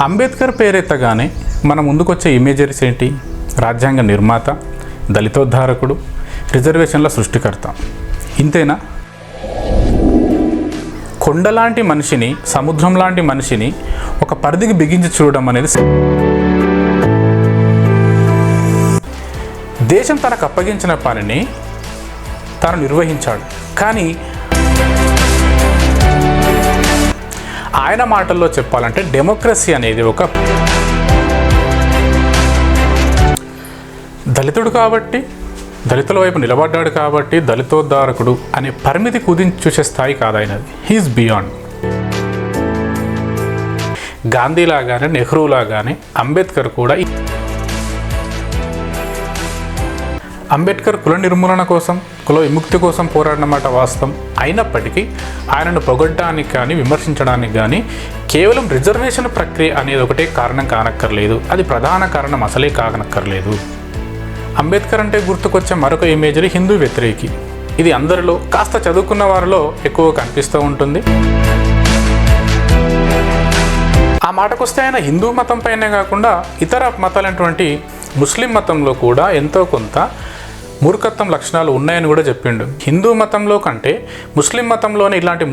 అంబేద్కర్ పేరెత్తగానే మన ముందుకొచ్చే ఇమేజరీస్ ఏంటి? రాజ్యాంగ నిర్మాత దళితోద్ధారకుడు రిజర్వేషన్ల సృష్టికర్త. ఇంతేనా? కొండలాంటి మనిషిని సముద్రం లాంటి మనిషిని ఒక పరిధికి బిగించి చూడడం అనేది దేశం తనకు అప్పగించిన పనిని తాను నిర్వహించాడు. కానీ ఆయన మాటల్లో చెప్పాలంటే డెమోక్రసీ అనేది ఒక దళితుడు కాబట్టి దళితుల వైపు నిలబడ్డాడు కాబట్టి దళితోద్ధారకుడు అనే పరిమితి కుదించి చూసే స్థాయి కాదు ఆయనది హీఈస్ బియాండ్ గాంధీలాగానే నెహ్రూలాగానే అంబేద్కర్ కూడా ఈ- అంబేద్కర్ కుల నిర్మూలన కోసం కుల విముక్తి కోసం పోరాడినమాట వాస్తవం. అయినప్పటికీ ఆయనను పొగడ్డానికి కానీ విమర్శించడానికి కానీ కేవలం రిజర్వేషన్ ప్రక్రియ అనేది ఒకటే కారణం కానక్కర్లేదు. అది ప్రధాన కారణం అసలే కానక్కర్లేదు. అంబేద్కర్ అంటే గుర్తుకొచ్చే మరొక ఇమేజరీ హిందూ వ్యతిరేకి. ఇది అందరిలో కాస్త చదువుకున్న వారిలో ఎక్కువ కనిపిస్తూ ఉంటుంది. ఆ మాటకొస్తే ఆయన హిందూ మతం పైనే కాకుండా ఇతర మతాలైనటువంటి ముస్లిం మతంలో కూడా ఎంతో కొంత మూర్ఖత్వం లక్షణాలు ఉన్నాయని కూడా చెప్పిండు. హిందూ మతంలో కంటే ముస్లిం మతంలోనే ఇలాంటి